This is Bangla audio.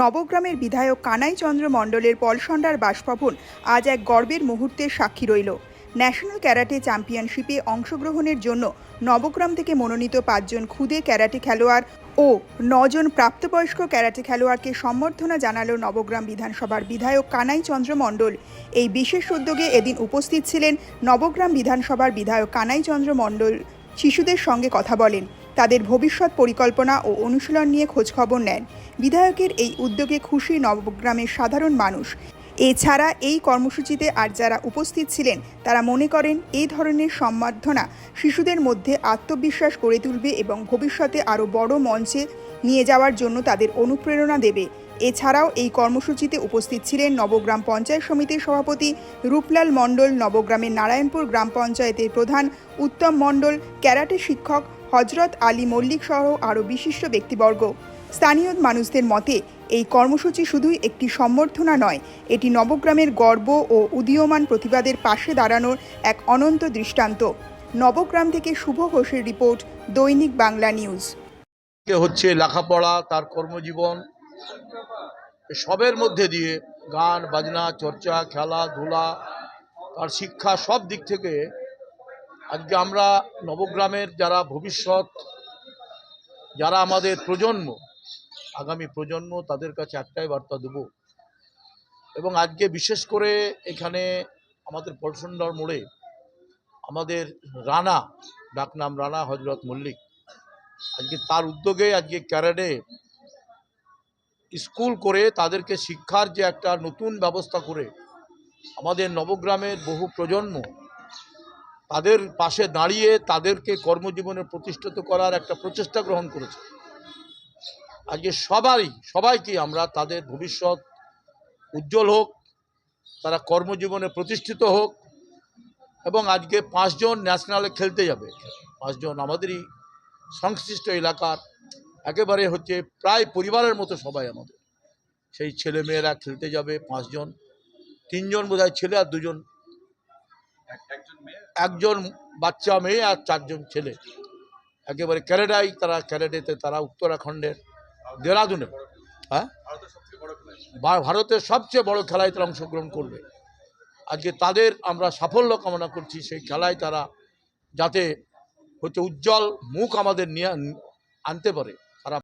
নবগ্রামের বিধায়ক কানাই চন্দ্র মণ্ডলের পলসন্ডার বাসভবন আজ এক গর্বের মুহূর্তের সাক্ষী রইল। ন্যাশনাল ক্যারাটে চ্যাম্পিয়নশিপে অংশগ্রহণের জন্য নবগ্রাম থেকে মনোনীত পাঁচজন খুদে ক্যারাটে খেলোয়াড় ও নজন প্রাপ্তবয়স্ক ক্যারাটে খেলোয়াড়কে সম্বর্ধনা জানালো নবগ্রাম বিধানসভার বিধায়ক কানাই চন্দ্র মণ্ডল। এই বিশেষ উদ্যোগে এদিন উপস্থিত ছিলেন নবগ্রাম বিধানসভার বিধায়ক কানাই চন্দ্র মণ্ডল। শিশুদের সঙ্গে কথা বলেন। তাদের ভবিষ্যৎ পরিকল্পনা ও অনুশীলন নিয়ে খোঁজখবর নেন। বিধায়কের এই উদ্যোগে খুশি নবগ্রামের সাধারণ মানুষ। এছাড়া এই কর্মসূচিতে আর যারা উপস্থিত ছিলেন, তারা মনে করেন এই ধরনের সম্বর্ধনা শিশুদের মধ্যে আত্মবিশ্বাস গড়ে তুলবে এবং ভবিষ্যতে আরও বড় মঞ্চে নিয়ে যাওয়ার জন্য তাদের অনুপ্রেরণা দেবে। এছাড়াও এই কর্মসূচিতে উপস্থিত ছিলেন নবগ্রাম পঞ্চায়েত সমিতির সভাপতি রূপলাল মণ্ডল, নবগ্রামের নারায়ণপুর গ্রাম পঞ্চায়েতের প্রধান উত্তম মণ্ডল, ক্যারাটে শিক্ষক হজরত আলী মল্লিক সহ আরও বিশিষ্ট ব্যক্তিবর্গ। স্থানীয় মানুষদের মতে, এই কর্মসূচি শুধুই একটি সম্বর্ধনা নয়, এটি নবগ্রামের গর্ব ও উদীয়মান প্রতিবাদের পাশে দাঁড়ানোর এক অনন্ত দৃষ্টান্ত। নবগ্রাম থেকে শুভ ঘোষের রিপোর্ট, দৈনিক বাংলা নিউজ। হচ্ছে লেখাপড়া, তার কর্মজীবন। সবের মধ্যে দিয়ে গান, বাজনা, চর্চা খেলাধুলা তার শিক্ষা সব দিক থেকে আজকে আমরা নবগ্রামের যারা ভবিষ্যৎ, যারা আমাদের প্রজন্ম, আগামী প্রজন্ম তাদের কাছে একটাই বার্তা দেব। এবং আজকে বিশেষ করে এখানে আমাদের পলসন্ডার মোড়ে আমাদের রানা, ডাকনাম রানা হজরত মল্লিক, আজকে তার উদ্যোগে আজকে ক্যারাডে স্কুল করে তাদেরকে শিক্ষার যে একটা নতুন ব্যবস্থা করে আমাদের নবগ্রামের বহু প্রজন্ম তাদের পাশে দাঁড়িয়ে তাদেরকে কর্মজীবনে প্রতিষ্ঠিত করার একটা প্রচেষ্টা গ্রহণ করেছে। আজকে সবাই সবাইকে আমরা তাদের ভবিষ্যৎ উজ্জ্বল হোক, তারা কর্মজীবনে প্রতিষ্ঠিত হোক এবং আজকে পাঁচজন ন্যাশনালে খেলতে যাবে। পাঁচজন আমাদেরই সংশ্লিষ্ট এলাকার, একেবারে হচ্ছে প্রায় পরিবারের মতো সবাই আমাদের। সেই ছেলে মেয়েরা খেলতে যাবে পাঁচজন, তিনজন বোধহয় ছেলে আর দুজন একজন বাচ্চা মেয়ে আর চারজন ছেলে। একেবারে ক্যারেডাই তারা ক্যারেডেতে তারা উত্তরাখণ্ডের দেরাদুনে। হ্যাঁ? ভারতের সবচেয়ে বড় খেলায় তারা অংশগ্রহণ করবে। আজকে তাদের আমরা সাফল্য কামনা করছি, সেই খেলায় তারা যাতে হচ্ছে উজ্জ্বল মুখ আমাদের নিয়ে আনতে পারে।